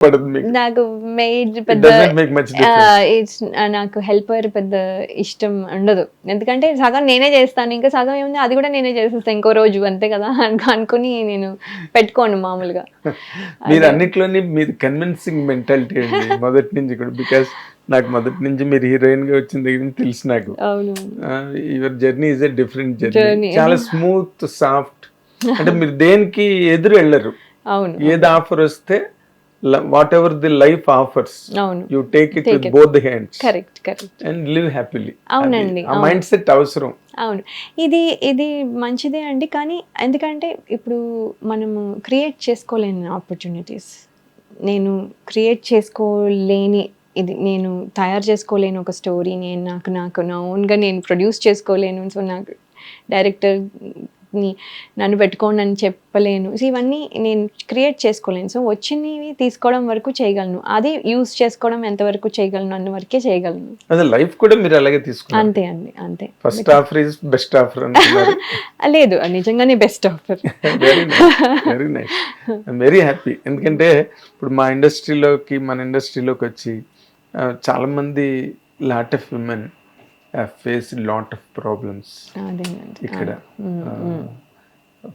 పడదు నాకు It పెద్ద నాకు హెల్పర్ పెద్ద ఇష్టం ఉండదు. ఎందుకంటే సగం నేనే చేస్తాను ఇంకా సగం ఏముంది అది కూడా నేనే చేసేస్తాను ఇంకో రోజు అంతే కదా. అనుకు- అనుకుని నేను పెట్టుకోను మామూలుగా. మీరు అన్నిట్లోని మీది కన్విన్సింగ్ మెంటాలిటీ అండి. మొదటి నుంచి కూడా బికాస్ నాకు మొదటి నుంచి మీరు హీరోయిన్గా వచ్చిన దగ్గర నుంచి తెలుసు నాకు. అవును. Your journey is a different journey. చాలా స్మూత్ సాఫ్ట్ అంటే మీరు దేనికి ఎదురు వెళ్ళరు. అవును. ఏది ఆఫర్ వస్తే whatever the life offers you take it with. Both the hands correct correct and live happily అవునండి, ఆ. మైండ్ సెట్ అవసరం. అవును. ఇది ఇది మంచిదే అండి కానీ ఎందుకంటే ఇప్పుడు మనము క్రియేట్ చేసుకోలేని ఆపర్చునిటీస్ నేను క్రియేట్ చేసుకోలేని ఇది నేను తయారు చేసుకోలేని ఒక స్టోరీ నేను నాకు నాకు నా ఓన్గా నేను ప్రొడ్యూస్ చేసుకోలేను. సో నాకు డైరెక్టర్ని నన్ను పెట్టుకోండి అని చెప్పలేను. సో ఇవన్నీ నేను క్రియేట్ చేసుకోలేను. సో వచ్చినవి తీసుకోవడం వరకు చేయగలను. అది యూస్ చేసుకోవడం ఎంతవరకు చేయగలను అన్న వరకే చేయగలను. అదే లైఫ్ కూడా మీరు అలాగే తీసుకున్నారు. అంతే అండి అంతే. First offer is best offer లేదు నిజంగానే best offer very nice very nice very happy ఎందుకంటే ఇప్పుడు మా ఇండస్ట్రీలోకి మన ఇండస్ట్రీలోకి వచ్చి ఆ, చాలా మంది lot of women face lot of problems ఇక్కడ.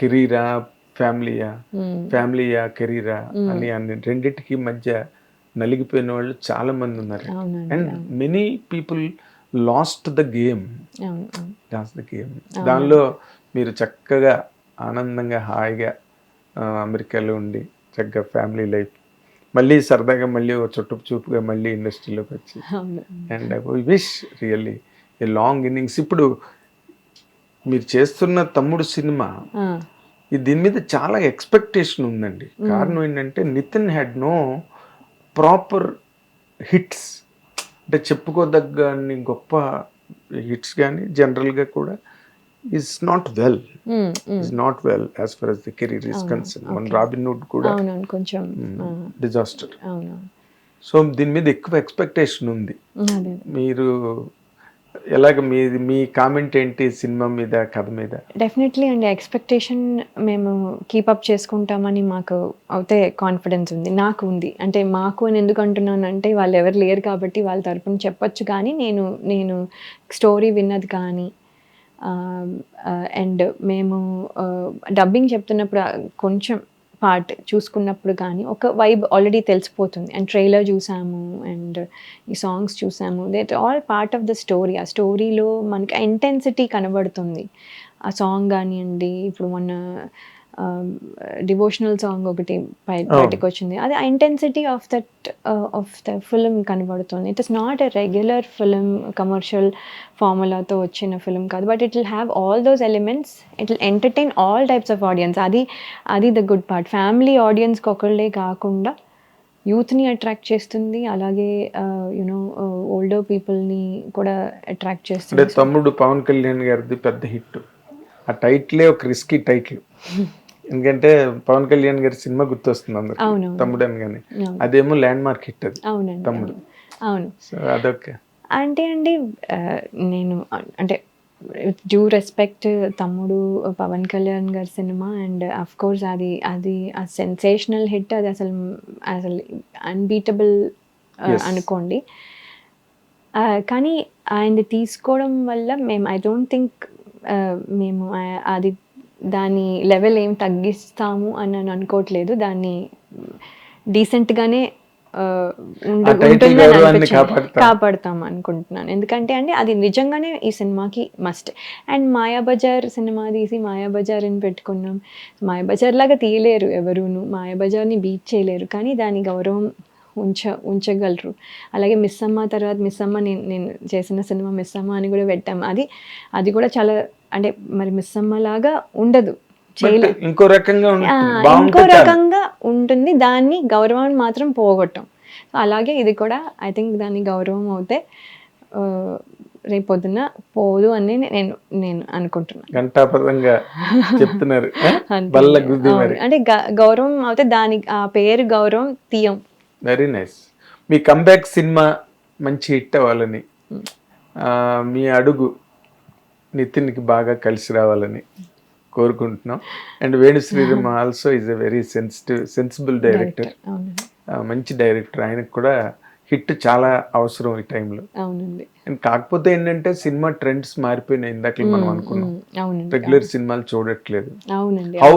కెరీరా ఫ్యామిలీయా? ఫ్యామిలీయా కెరీరా? అని అన్ని రెండిటికి మధ్య నలిగిపోయిన వాళ్ళు చాలా మంది ఉన్నారు and many people lost the game lost the game దానిలో మీరు చక్కగా ఆనందంగా హాయిగా అమెరికాలో ఉండి చక్కగా ఫ్యామిలీ లైఫ్ మళ్ళీ సరదాగా మళ్ళీ ఒక చుట్టు చూపుగా మళ్ళీ ఇండస్ట్రీలోకి వచ్చి. And I wish really a long innings. ఇప్పుడు మీరు చేస్తున్న తమ్ముడు సినిమా దీని మీద చాలా ఎక్స్పెక్టేషన్ ఉందండి. కారణం ఏంటంటే Nithin had no proper hits అంటే చెప్పుకోదగ్గ గొప్ప హిట్స్ కానీ జనరల్గా కూడా is not well. Is not well as far as the career is concern మన రాబిన్ వుడ్ కూడా కొంచెం డిజాస్టర్ సో దీని మీద ఎక్కువ ఎక్స్పెక్టేషన్ ఉంది. మీరు ఎలాగ మీది మీ కామెంట్ ఏంటి సినిమా మీద కథ మీద? డెఫినెట్లీ అండి ఎక్స్పెక్టేషన్ మేము కీపప్ చేసుకుంటామని మాకు అయితే కాన్ఫిడెన్స్ ఉంది నాకు ఉంది. అంటే మాకు అని ఎందుకు అంటున్నానంటే వాళ్ళు ఎవరు లేరు కాబట్టి వాళ్ళ తరపున చెప్పొచ్చు కానీ నేను నేను స్టోరీ విన్నది కానీ అండ్ మేము డబ్బింగ్ చెప్తున్నప్పుడు కొంచెం పార్ట్ చూసుకున్నప్పుడు కానీ ఒక వైబ్ ఆల్రెడీ తెలిసిపోతుంది. అండ్ ట్రైలర్ చూసాము అండ్ ఈ సాంగ్స్ చూసాము. That all part of the story ఆ స్టోరీలో మనకి ఇంటెన్సిటీ కనబడుతుంది. ఆ సాంగ్ కానివ్వండి ఇప్పుడు మొన్న డివోషనల్ సాంగ్ ఒకటి బయ- బయటకు వచ్చింది అది intensity of that of the film కనబడుతుంది. It is not a regular film commercial ఫార్ములాతో వచ్చిన ఫిలిం కాదు. But it will have all those elements it will entertain all types of audience అది అది ద గుడ్ పార్ట్ ఫ్యామిలీ ఆడియన్స్కి ఒకళ్ళే కాకుండా యూత్ని attract చేస్తుంది. అలాగే యునో ఓల్డర్ పీపుల్ని కూడా అట్రాక్ట్ అంటే చేస్తుంది తమ్ముడు పవన్ కళ్యాణ్ గారిది పెద్ద హిట్. ఆ టైటిలే ఒక రిస్కీ టైటిల్. ఎందుకంటే పవన్ కళ్యాణ్ గారి సినిమా గుర్తొస్తుంది అందరికి అవునవును. తమ్ముడు అనగానే అవును. అదేమో ల్యాండ్ మార్క్ హిట్ అది అవునండి తమ్ముడు. అవును అదొకే అంటే అండి నేను అంటే డ్యూ రెస్పెక్ట్ తమ్ముడు పవన్ కళ్యాణ్ గారి సినిమా అండ్ అఫ్ కోర్స్ అది అది ఆ సెన్సేషనల్ హిట్ అది అసలు అసలు అన్బీటబుల్. అనుకోండి కానీ ఆయనది తీసుకోవడం వల్ల మేము ఐ డోంట్ థింక్ మేము అది దాని లెవెల్ ఏం తగ్గిస్తాము అని నేను అనుకోవట్లేదు. దాన్ని డీసెంట్గానే గౌరవాన్ని కాపాడుతాం. అనుకుంటున్నాను. ఎందుకంటే అండి అది నిజంగానే ఈ సినిమాకి మస్ట్ అండ్ మాయాబజార్ సినిమా తీసి మాయాబజార్ అని పెట్టుకున్నాం. మాయాబజార్ లాగా తీయలేరు ఎవరును. మాయాబజార్ని బీట్ చేయలేరు. కానీ దాని గౌరవం ఉంచ ఉంచగలరు. అలాగే మిస్ అమ్మ తర్వాత మిస్ అమ్మ నేను నేను చేసిన సినిమా మిస్ అమ్మ అని కూడా పెట్టాం. అది అది కూడా చాలా అంటే మరి మిస్ అమ్మ లాగా ఉండదు. ఇంకో రకంగా ఇంకో. రకంగా ఉంటుంది. దాన్ని గౌరవాన్ని మాత్రం పోగొట్టాం. అలాగే ఇది కూడా ఐ థింక్ దాన్ని గౌరవం అవుతే ఆ, రేపొద్దున పోదు అని నేను నేను అనుకుంటున్నాను. ఘంటాపదంగా చెప్తున్నారు. అంటే గౌరవం అవుతే దాని ఆ పేరు గౌరవం తీయం. వెరీ నైస్ మీ కంబ్యాక్ సినిమా మంచి హిట్ అవ్వాలని. మీ అడుగు. నితిన్కి బాగా కలిసి రావాలని కోరుకుంటున్నాం. And Venu Sriram also is a very sensitive sensible director మంచి డైరెక్టర్ ఆయనకు కూడా హిట్ చాలా అవసరం ఈ టైంలో. అవునండి. అండ్ కాకపోతే ఏంటంటే సినిమా ట్రెండ్స్ మారిపోయినాయి ఇందాక మనం అనుకున్నాం. రెగ్యులర్ సినిమాలు చూడట్లేదు. అవునండి how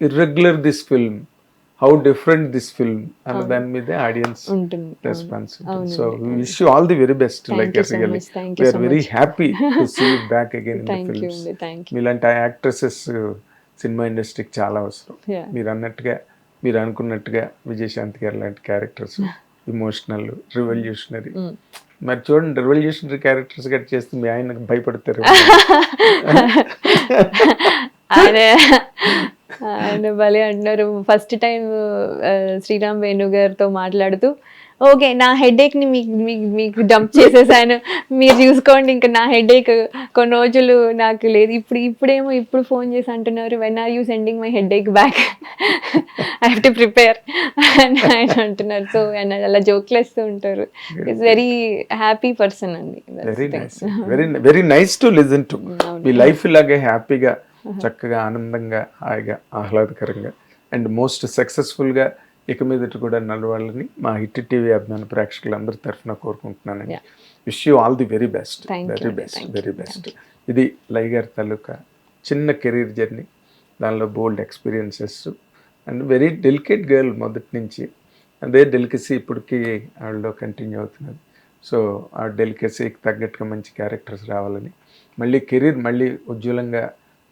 irregular this film how different this film అన్న దాని మీదే audience response. So wish you all the very best like really we are very. Happy to see back again in the films మీలాంటి actresses cinema ఇండస్ట్రీకి చాలా అవసరం. మీరు అన్నట్టుగా మీరు అనుకున్నట్టుగా విజయశాంతి గారు లాంటి క్యారెక్టర్స్ ఇమోషనల్ రివల్యూషనరీ. మరి చూడండి రెవల్యూషనరీ క్యారెక్టర్స్ గట్ చేస్తే మీ ఆయన భయపడతారు ఆయన భలే అంటున్నారు. ఫస్ట్ టైం శ్రీరామ్ వేణు గారితో మాట్లాడుతూ ఓకే నా హెడేక్ని మీకు మీకు డంప్ చేసేసాను. మీరు చూసుకోండి ఇంకా నా హెడేక్ కొన్ని రోజులు నాకు లేదు. ఇప్పుడు ఇప్పుడేమో ఇప్పుడు ఫోన్ చేసి అంటున్నారు when are you sending my headache back I have to prepare అని ఆయన అంటున్నారు. సో ఆయన అలా జోక్లు వేస్తూ ఉంటారు. ఇట్స్ వెరీ హ్యాపీ పర్సన్ అండి. Very. Nice very nice to listen to అవును. మీ లైఫ్ ఇలాగే హ్యాపీగా చక్కగా ఆనందంగా హాయిగా ఆహ్లాదకరంగా అండ్ మోస్ట్ సక్సెస్ఫుల్గా ఇక మీదట కూడా నడవాలని మా హిట్ టీవీ అభిమాన ప్రేక్షకులందరి తరఫున కోరుకుంటున్నానండి. Wish you all the very best very. Best very. Best ఇది లై గారి తాలూకా చిన్న కెరీర్ జర్నీ. దానిలో bold experiences and very delicate girl మొదటి నుంచి. అదే డెలికసీ ఇప్పటికీ ఆవిడలో కంటిన్యూ అవుతున్నది. సో ఆ డెలికసీకి తగ్గట్టుగా మంచి క్యారెక్టర్స్ రావాలని. మళ్ళీ కెరీర్ మళ్ళీ ఉజ్వలంగా